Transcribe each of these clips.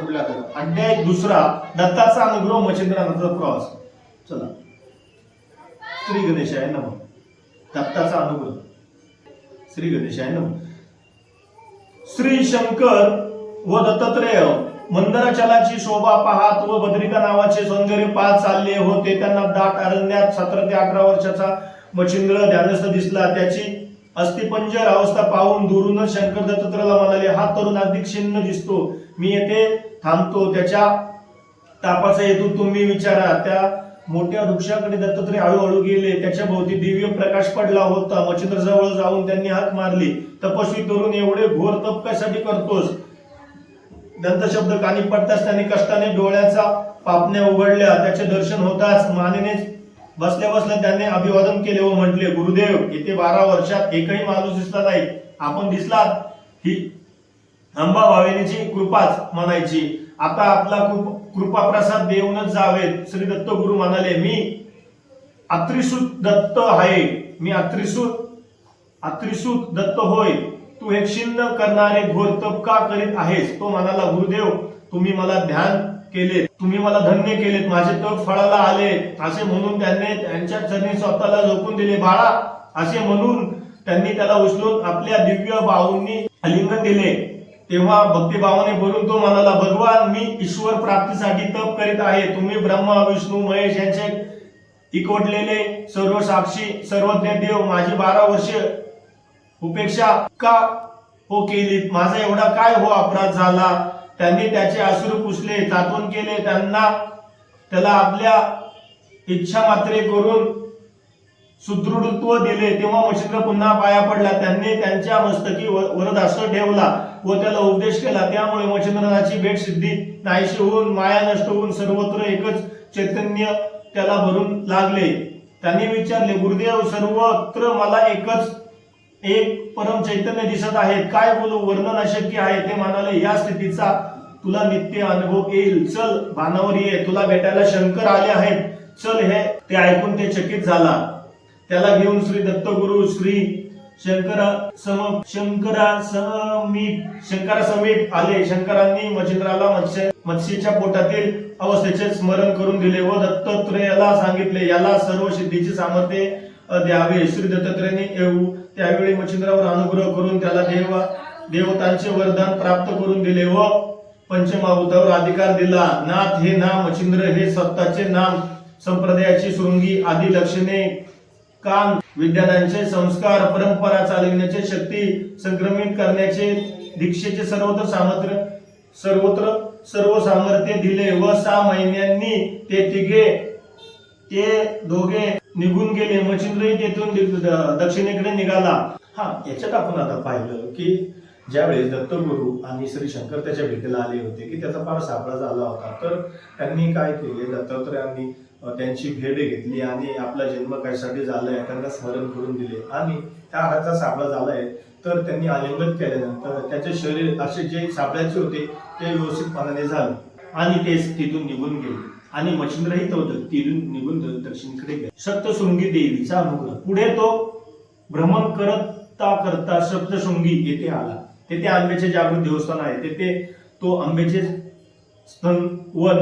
अध्याय दुसरा दत्ताचा अनुग्रह मच्छिंद्रनाथाचा प्रवास चला. श्री गणेशाय नम. दत्ताचा अनुग्रह. श्री गणेशाय नम. श्री शंकर व दत्तात्रेय मंदराचलाची शोभा पाहत व बद्रिका नावाचे सौंदर्य पाहत चालले होते. त्यांना दाट अरण्यात सतरा ते अठरा वर्षाचा मच्छिंद्र ध्यानस्थ दिसला. त्याची अस्थिपंजर अवस्था पाहून दुरूनच शंकर दत्तत्रला म्हणाले हा तरुण अधिक क्षीण दिसतो. मी येथे थांबतो. त्याच्या तापाचा हेतू तुम्ही विचारा. त्या मोठ्या वृक्षाकडे दत्तत्रय हळूहळू गेले. त्याच्या भोवती दिव्य प्रकाश पडला होता. मच्छिंद्रजवळ जाऊन त्यांनी हात मारली. तपस्वी तरुण एवढे घोर तप कशासाठी करतोस? दंतशब्द कानी पडताच त्यांनी कष्टाने डोळ्याचा पापण्या उघडल्या. त्याचे दर्शन होताच मानेने बसल्या बसल्या त्यांनी अभिवादन केले व म्हटले गुरुदेव येथे बारा वर्षात एकही माणूस दिसला नाही. आपण दिसलात. ही अंबा भाविनीची कृपाच म्हणायची. आता आपला कृप- कृपा प्रसाद देऊनच जावेत. श्री दत्त गुरु म्हणाले मी अत्रिसूत दत्त आहे. मी अत्रिसूत अत्रिसूत दत्त होय. तू हे क्षिन्न करणारे घोर तप का करीत आहेस? तो म्हणाला गुरुदेव तुम्ही मला ध्यान केले तुम्ही मला धन्य केलेत. माझे तप फळाला आले. असे म्हणून त्यांनी त्यांच्या चरणी स्वतःला झोकून दिले. बाळा असे म्हणून त्यांनी त्याला उचलून आपल्या दिव्य भाऊंनी आलिंगन दिले. तेव्हा भक्तिभावाने बोलून तो म्हणाला भगवान मी ईश्वर प्राप्तीसाठी तप करीत आहे. तुम्ही ब्रह्मा विष्णू महेश यांचे इकोटलेले सर्व साक्षी सर्वज्ञ देव माझी बारा वर्ष उपेक्षा का हो केली माझा एवढा काय हो अपराध झाला? त्यांनी त्याचे अश्रू पुसले तातून केले. त्यांना त्याला आपल्या इच्छा मात्रे करून सुदृढत्व दिले. तेव्हा मच्छिंद्र पुन्हा पाया पडला. त्यांनी त्यांच्या मस्तकी व- वरदास्त ठेवला व त्याला उपदेश केला. त्यामुळे मच्छिंद्रनाची भेट सिद्धी नाहीशी होऊन माया नष्ट होऊन सर्वत्र एकच चैतन्य त्याला भरून लागले. त्यांनी विचारले गुरुदेव सर्वत्र मला एकच एक परम चैतन्य दिसत आहे. काय बोलू वर्णन अशक्य आहे. ते म्हणाले या स्थितीचा तुला नित्य अनुभव येईल. चल भानावर ये. तुला भेटायला शंकर आले आहेत. चल हे. ते ऐकून ते चकित झाला. त्याला घेऊन श्री दत्तगुरु श्री शंकरा सम शंकरा समीप शंकरा समीप आले. शंकरांनी मच्छिंद्राला मत्स्य मत्स्येच्या पोटातील अवस्थेचे स्मरण करून दिले व दत्तत्रयाला सांगितले याला सर्व सिद्धीचे सामर्थ्य द्यावे. श्री दत्तात्रेयाने येऊ त्यावेळी मच्छिंद्रावर अनुग्रह करून त्याला देवा देवतांचे वरदान प्राप्त करून दिले व पंचमाभूतावर अधिकार दिला. नाथ हे नाम मच्छिंद्र हे सत्ताचे नाम. संप्रदायाची शृंगी आदी लक्षणे. कान विज्ञानांचे संस्कार परंपरा चालविण्याचे शक्ती संक्रमित करण्याचे दीक्षेचे सर्वत्र सामर्थ्य सर्वत्र सर्व सामर्थ्य दिले व सहा महिन्यांनी ते तिघे ते दोघे निघून गेले मच्छिंद्रही तेथून दक्षिणेकडे निघाला. हा याच्यात आपण आता पाहिलं की ज्यावेळेस दत्तगुरु आणि श्री शंकर त्याच्या भेटीला आले होते की त्याचा फार सापळा झाला होता. तर त्यांनी काय केले? दत्तात्रयांनी त्यांची भेट घेतली आणि आपला जन्म कशासाठी झालाय त्यांना स्मरण करून दिले. आणि त्या हाडाचा सापळा झालाय. तर त्यांनी आलिंगन केल्यानंतर त्याचे शरीर असे जे सापळ्याचे होते ते व्यवस्थितपणाने झाले. आणि ते तिथून निघून गेले. आणि मच्छिंद्रही तो द- निघून दक्षिणकडे गेला. सप्तशृंगी देवीचा अनुग्रह. पुढे तो भ्रमण करता करता सप्तशृंगी येथे आला. तेथे आंब्याचे जागृत देवस्थान आहे. तेथे तो आंब्याचे स्तनवन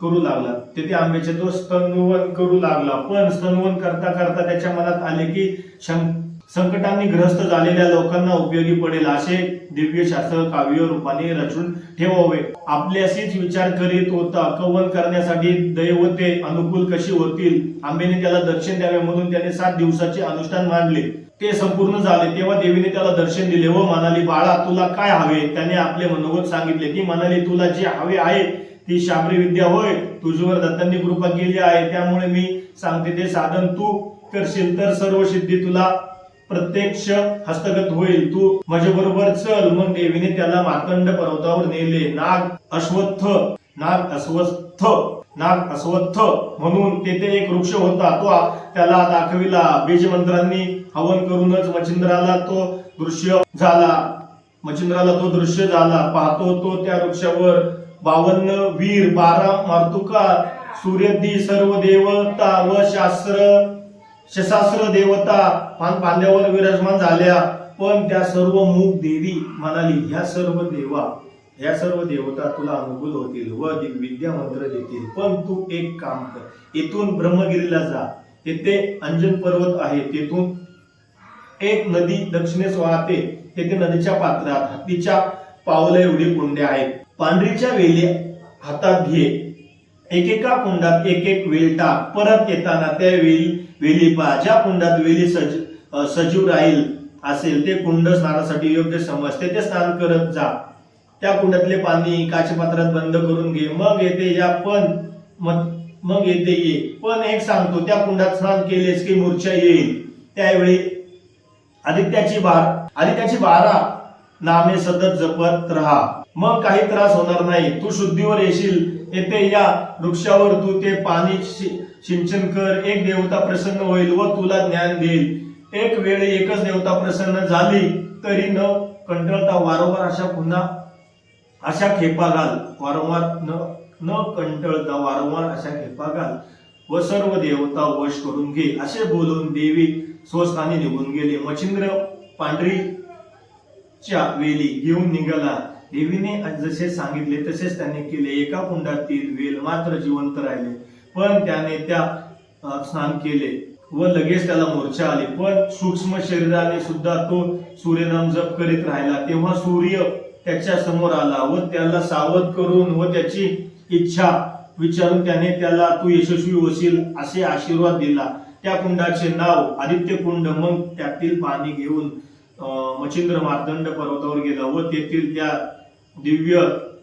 करू लागला. तेथे आंब्याचे तो स्तनवन करू लागला. पण स्तनवन करता करता त्याच्या मनात आले की शं- संकटांनी ग्रस्त झालेल्या लोकांना उपयोगी पडेल असे दिव्य शास्त्र काव्य रूपाने रचून ठेवावे. आपल्याशीच विचार करीत होता कवन करण्यासाठी दैवते अनुकूल कशी होतील आंबेने त्याला दर्शन द्यावे म्हणून त्याने सात दिवसाचे अनुष्ठान मांडले. ते संपूर्ण झाले तेव्हा देवीने त्याला दर्शन दिले. हो, व म्हणाली बाळा तुला काय हवे? त्याने आपले मनोगत सांगितले ती म्हणाली तुला जे हवे आहे ती शाबरी विद्या होय. तुझ्यावर दत्तांनी कृपा केली आहे. त्यामुळे मी सांगते ते साधन तू करशील तर सर्व सिद्धी तुला प्रत्यक्ष हस्तगत होईल. तू माझ्या बरोबर चल. मग देवीने त्याला मार्तंड पर्वतावर नेले. नाग अश्वत्थ नाग अस्वस्थ नाग अस्वत्थ म्हणून तेथे एक वृक्ष होता. तो त्याला दाखविला. बीज मंत्रांनी हवन करूनच मच्छिंद्राला तो दृश्य झाला. मच्छिंद्राला तो दृश्य झाला. पाहतो तो त्या वृक्षावर बावन्न वीर बारा मार्तुका सूर्यदी सर्व देवता व शास्त्र शशास्त्र देवता पान पांद्यावर विराजमान झाल्या पण त्या सर्व मूक देवी म्हणाली ह्या सर्व देवा या सर्व देवता तुला अनुकूल होतील व विद्या मंत्र देतील. पण तू एक काम कर इथून ब्रह्मगिरीला जा. तेथे अंजन पर्वत आहे तेथून एक नदी दक्षिणेस वाहते. तेथे नदीच्या पात्रात हत्तीच्या पावलं एवढी कुंड्या आहेत. पांढरीच्या वेली हातात घे एकेका कुंडात एक एक वेल टाक. परत येताना त्या वेली वेली पहा. ज्या कुंडात वेली सज सजीव राहील असेल ते कुंड स्नानासाठी योग्य समजते. ते स्नान करत जा. त्या कुंडातले पाणी काचपात्रात बंद करून घे. मग येते या पण मग मग येते ये. पण एक सांगतो त्या कुंडात स्नान केलेस की मूर्छा येईल. त्यावेळी आदित्याची बार आदित्याची बारा नामे सतत जपत राहा. मग काही त्रास होणार नाही. तू शुद्धीवर येशील. येथे या वृक्षावर तू ते पाणी शि- सिंचन कर. एक देवता प्रसन्न होईल व तुला ज्ञान देईल. एक वेळ एकच देवता प्रसन्न झाली तरी न कंटाळता वारंवार अशा पुन्हा अशा खेपा घाल. वारंवार न न कंटाळता वारंवार अशा खेपा घाल. व सर्व देवता वश करून घे. असे बोलून देवी स्वस्थानी निघून गेले. मच्छिंद्र पांढरीच्या वेली घेऊन निघाला. देवीने जसे सांगितले तसेच त्याने केले. एका कुंडातील वेल मात्र जिवंत राहिले. पण त्याने त्या स्नान केले व लगेच त्याला मोर्चा आले. पण सूक्ष्म शरीराने सुद्धा तो सूर्यनाम जप करीत राहिला. तेव्हा सूर्य त्याच्यासमोर आला व त्याला सावध करून व त्याची इच्छा विचारून त्याने त्याला तू यशस्वी होशील असे आशीर्वाद दिला. त्या कुंडाचे नाव आदित्य कुंड. मग त्यातील पाणी घेऊन मच्छिंद्र मार्दंड पर्वतावर गेला व तेथील त्या दिव्य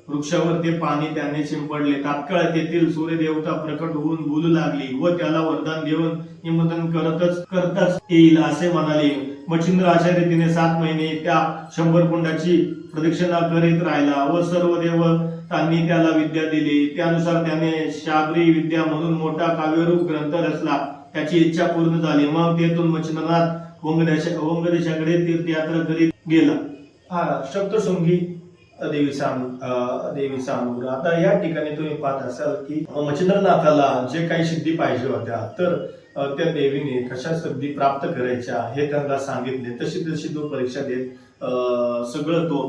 वृक्षावर ते पाणी त्याने शिंपडले. तात्काळ तेथील सूर्यदेवता प्रकट होऊन बोलू लागली व त्याला वरदान देऊन निमंत्रण करतच करताच येईल असे म्हणाले. मच्छिंद्र अशा रीतीने सात महिने त्या शंभर कुंडाची प्रदक्षिणा करीत राहिला व सर्व देवतांनी त्याला विद्या दिली. त्यानुसार त्याने शाबरी विद्या म्हणून मोठा काव्यरूप ग्रंथ रचला. त्याची इच्छा पूर्ण झाली. मग तेथून मच्छिंद्रनाथ वंगदेशा वंगदेशाकडे तीर्थयात्रा करीत गेला. हा सप्तशृंगी देवीचा साम देवीचा अनुग्रह आता या ठिकाणी तुम्ही पाहत असाल की मच्छिंद्रनाथाला जे काही सिद्धी पाहिजे होत्या तर त्या देवीने कशा सिद्धी प्राप्त करायच्या हे त्यांना सांगितले. तशी तशी तो परीक्षा देत अं, सगळं तो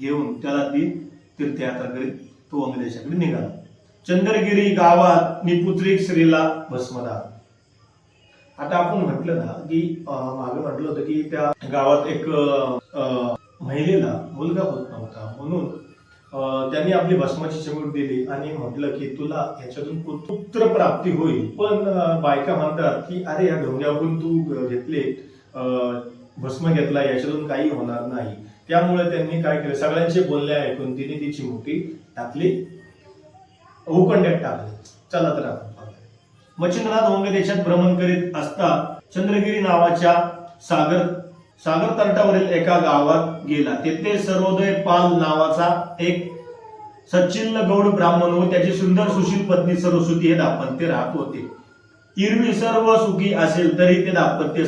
घेऊन त्याला ती तीर्थयात्रा करीत तो अंगदेशाकडे निघाला. चंद्रगिरी गावात निपुत्रिक स्त्रीला भस्मदान. आता आपण म्हटलं ना की मागे म्हटलं होतं की त्या गावात एक अं, महिलेला मुलगा होत नव्हता. म्हणून त्यांनी आपली भस्माची चिमूट दिली आणि म्हटलं की तुला ह्याच्यातून पुत्र प्राप्ती होईल. पण बायका म्हणतात की अरे या ढोंग्यावरून तू घेतले भस्म घेतला याच्यातून काही होणार नाही. त्यामुळे त्यांनी काय केलं? सगळ्यांचे बोलणे ऐकून तिने ती चिमुटी टाकली. भूखंड्यात टाकली. चला तर आपण मच्छिंद्रनाथ होंगे देशात भ्रमण करीत असता चंद्रगिरी नावाच्या सागर सागर तटावरील एका गावात गेला. तेथे सर्वोदय पाल नावाचा एक सच्चिल्ल गौड ब्राह्मण व त्याची सुंदर सुशील पत्नी सरस्वती हे दाम्पत्य राहत होते. इरवी सर्व सुखी असेल तरी ते दाम्पत्य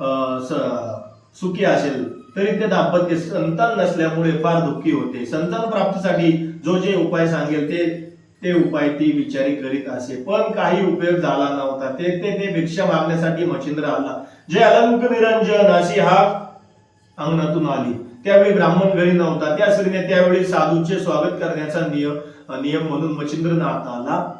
अं, स- सुखी असेल तरी ते दाम्पत्य संतान नसल्यामुळे फार दुःखी होते. संतान प्राप्तीसाठी जो जे उपाय सांगेल ते ते उपाय ती विचारी करीत असे. पण काही उपयोग झाला नव्हता. ते ते ते भिक्षा मागण्यासाठी मच्छिंद्र आला. जे अलंक निरंजन अशी हा अंगणातून आली. त्यावेळी ब्राह्मण घरी नव्हता. त्या स्त्रीने त्यावेळी साधूचे स्वागत करण्याचा नियम नियम म्हणून मच्छिंद्रनाथाला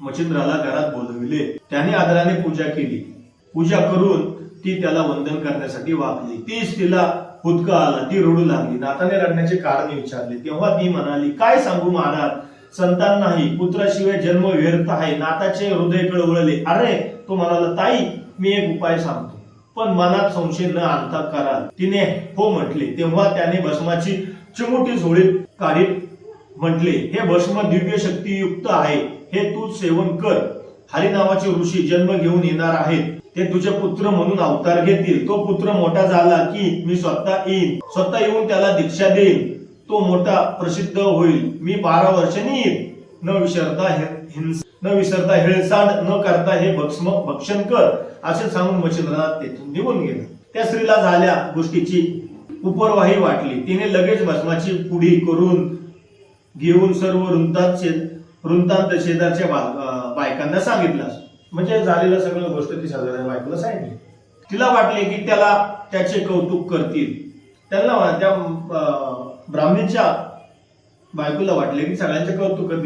मच्छिंद्राला घरात बोलविले. त्याने आदराने पूजा केली. पूजा करून ती त्याला वंदन करण्यासाठी वागली. तीच तिला हुदका आला. ती रडू लागली. नाथाने रडण्याचे कारण विचारले. तेव्हा ती म्हणाली काय सांगू महाराज? संतान नाही पुत्राशिवाय जन्म व्यर्थ आहे. नाताचे हृदय कळवळले. अरे तो म्हणाला ताई मी एक उपाय सांगतो. पण मनात संशय न आणता कराल तिने हो म्हटले. तेव्हा त्याने भस्माची चिमुटी झोळीत काढीत म्हटले हे भस्म दिव्य शक्तीयुक्त आहे. हे तू सेवन कर. हरी नावाचे ऋषी जन्म घेऊन येणार आहेत. ते तुझे पुत्र म्हणून अवतार घेतील. तो पुत्र मोठा झाला की मी स्वतः येईन. स्वतः येऊन त्याला दीक्षा देईन. तो मोठा प्रसिद्ध होईल. मी बारा वर्षांनी येईन. न विसरता हिंसा न विसरता हेळसाड न करता हे भक्ष्म भक्षण कर असे सांगून मच्छिंद्रनाथ तेथून निघून गेला. त्या स्त्रीला झाल्या गोष्टीची उपरवाही वाटली. तिने लगेच भस्माची पुढी करून घेऊन सर्व वृंतात शे- वृंतांत शेजारच्या बा- बायकांना सांगितलं. म्हणजे झालेलं सगळं गोष्ट ती शेजारच्या बायकोला सांगितली. तिला वाटले की त्याला त्याचे कौतुक करतील. त्यांना त्या ब्राह्मीच्या बायकोला वाटले की सगळ्यांचे कौतुक करतील.